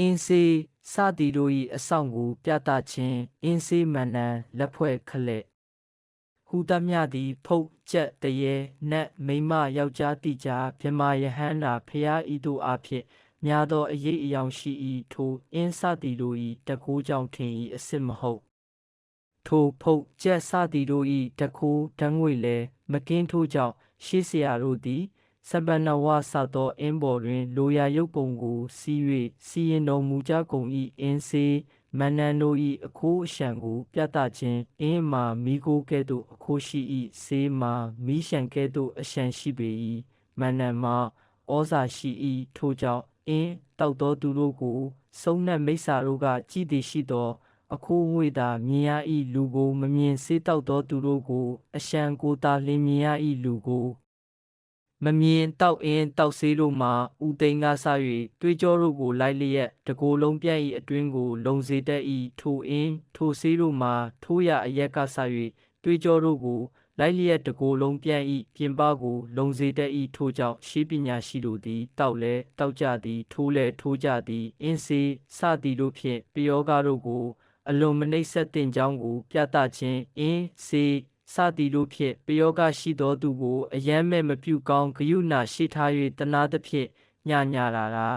အင်းစေးစသည်တို့၏အဆောင်ကို ပြသခြင်းအင်းစေးမန္တန်လက်ဖွဲ့ခလက်ဟူသမျှသည် ဖုတ်ကြက်တရေနတ်မိမယောက်ျားတိကြားမြမယဟန္တာဖျားဤတို့အဖြစ်များသောအရေးအယောင်ရှိ၏ထိုအင်းစသည်တို့၏တကူးကြောင့်ထင်၏အစစ်မဟုတ်ထိုဖုတ်ကြက်စသည်တို့၏တကူးဓာငွေလည်းမကင်းထို့ကြောင့်ရှေးဆရာတို့သည် စပနဝဆောက်သောအင်းပေါ်တွင် လိုရာရုပ်ပုံကိုစီး၍စီရင်တော်မူကြကုန်၏အင်းစေးမန္နန်တို့၏အခိုးအရှံကို ပြသခြင်းအင်းမှာမိโกကဲ့သို့အခိုးရှိ၏စေးမှာမိရှံကဲ့သို့အရှံရှိပေ၏မန္နန်မှာဩဇာရှိ၏ထို့ကြောင့်အင်းတောက်သောသူတို့ကိုစုံနှက်မိစ္ဆာတို့ကကြည်သည်ရှိသောအခိုးငွေသာမြင်ရ၏လူကို မမြင်စေးတောက်သောသူတို့ကို အရှံကိုသာလင်းမြင်ရ၏လူကို မမြင်တောက်အင်းတောက်ဆေးတို့မှာဥသိမ်းကဆ၍တွေးကြောတို့ကိုလိုက်လျက်တကိုယ်လုံးပြန့်၏အတွင်းကိုလုံစေတတ်၏ထိုအင်းထိုဆေးတို့မှာထိုးရအရက်ကဆ၍တွေးကြောတို့ကိုလိုက်လျက်တကိုယ်လုံးပြန့်၏ပြင်ပကိုလုံစေတတ်၏ထို့ကြောင့်ရှိပညာရှိတို့သည်တောက်လဲတောက်ကြသည်ထိုးလဲထိုးကြသည်အင်းစေးစသည်တို့ဖြင့်ပယောဂတို့ကိုအလွန်မနှိပ်စက်တင်ကြောင်းကိုပြသခြင်းအင်းစေ စသည်တို့ဖြင့်ပယောဂရှိသောသူကိုအယမ်းမဲ့မပြုကောင်းဂယုဏရှိထား၍တနာသဖြင့်ညညာတာတာ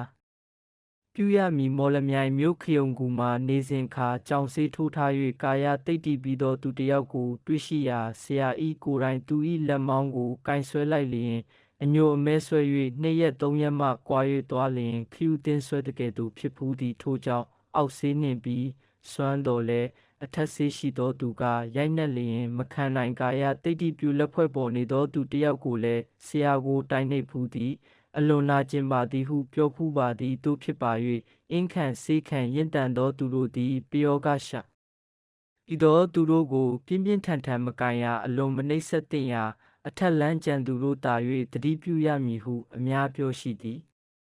ပြုရမည်မော်လမြိုင်မြို့ခယုံကူမှာနေစဉ်ခါကြောင်စေးထိုးထား၍ကာယတိတ်တည်ပြီးသောသူတစ်ယောက်ကိုတွေ့ရှိရာဆရာဤကိုယ်တိုင်သူဤလက်မောင်းကိုကင်ဆွဲလိုက်လျင်အညိုအမဲဆွဲ၍နှစ်ရက်သုံးရက်မှကွာ၍သွားလျင်ခ ्यू တင်းဆွဲတကယ်သူဖြစ်ဖူးသည်ထို့ကြောင့်အောက်ဆေးနှင့်ပြီးစွမ်းတော်လဲ အထက်ဆေးရှိသောသူကရိုက်နှက်လျင်မခံနိုင်ကာယတိတ်တိပြူလက်ဖွဲ့ပေါ်နေသောသူတစ်ယောက်ကိုလည်းဆရာကိုတိုင်နှိပ်ဖူးသည်အလွန်နာကျင်ပါသည်ဟုပြောဖူးပါသည်တို့ဖြစ်ပါ၍အင်းခံဆေးခံရင့်တန်သောသူတို့သည်ပယောဂရှာဤသောသူတို့ကိုပြင်းပြင်းထန်ထန်မကန်ရအလွန်မနှိပ်စက်သင့်ရာအထက်လန်းကြံသူတို့တာ၍တတိပြုရမည်ဟုအများပြောရှိသည်